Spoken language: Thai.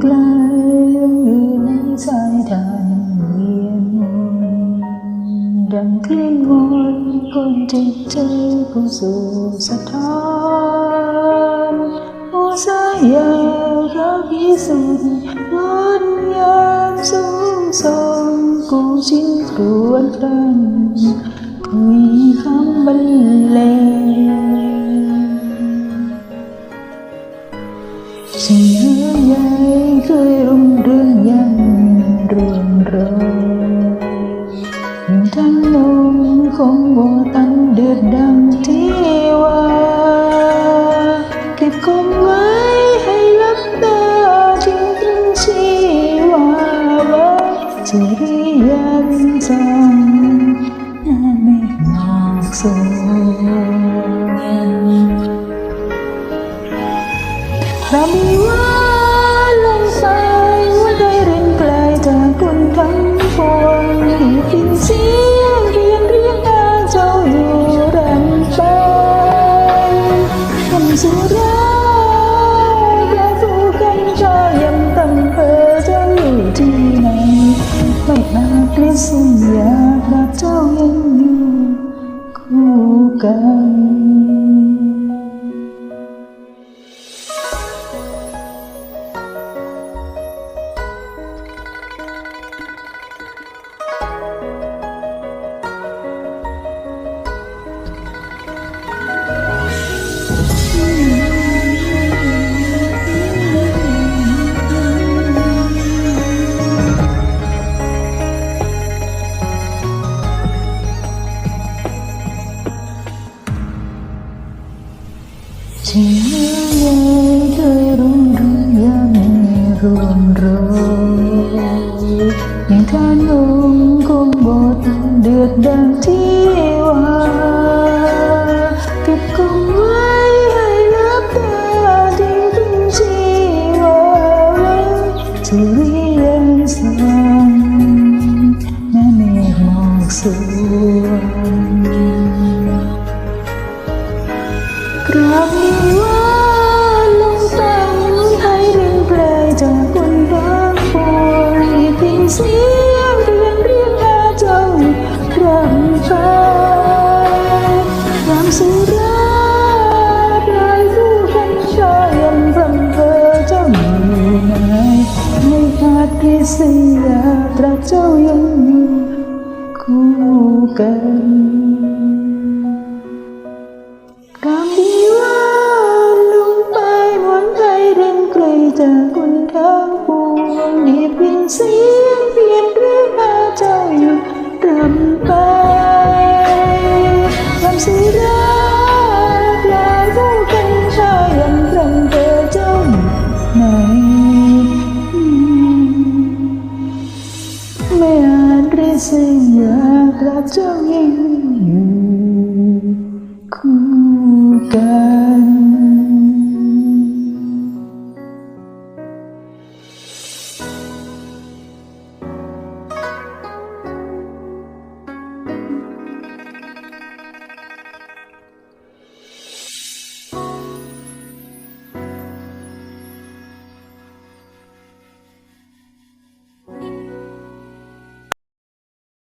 ไกลอยู่ในสายทานเวียนดังคลื่นวนคนจิตใจผู้สู่สถานผู้สายเขาพิสุทธิ์วันยามสูงส่งกูชินกรวนครันคุยคำบรรเลงสิ่งเรื่องใหญ่เคยรุ่งเรืองยังรวนรทั้งลมคงโบตันเดือดดังที่ว่าเก็บคงไว้ให้ลับตาทิ้งทิ้งชีวาไว้สุริยันจงหน้าเมฆหมอกสวเจลิสุยาพระ เจ้ายังอยู่คู่กันที่เมื่อไงเคงเรืองยังรวนโรยยังทานลมคงบดเดือดดังที่ว่าเก็บคงไว้ให้ลับตาทิ้งทิ้งชีวาไว้สุริยันสางแม่เมฆหมอกสวง เพียงเสียงเรียนเรียกอาเจ้าครั้งฟ้ารำสุราปลายผู้กันชายันรำเพอเจ้าอยู่ไหนไม่อาจพิเศษตรัสเจ้ายังอยู่คู่กันกำดีว่าลงไปหวนไปเรียนไกลจากคนทั้งปวงนี่เพียงเสียง ไม่อาจริษยากรักเจ้ายิ่งอยู่คู่กัน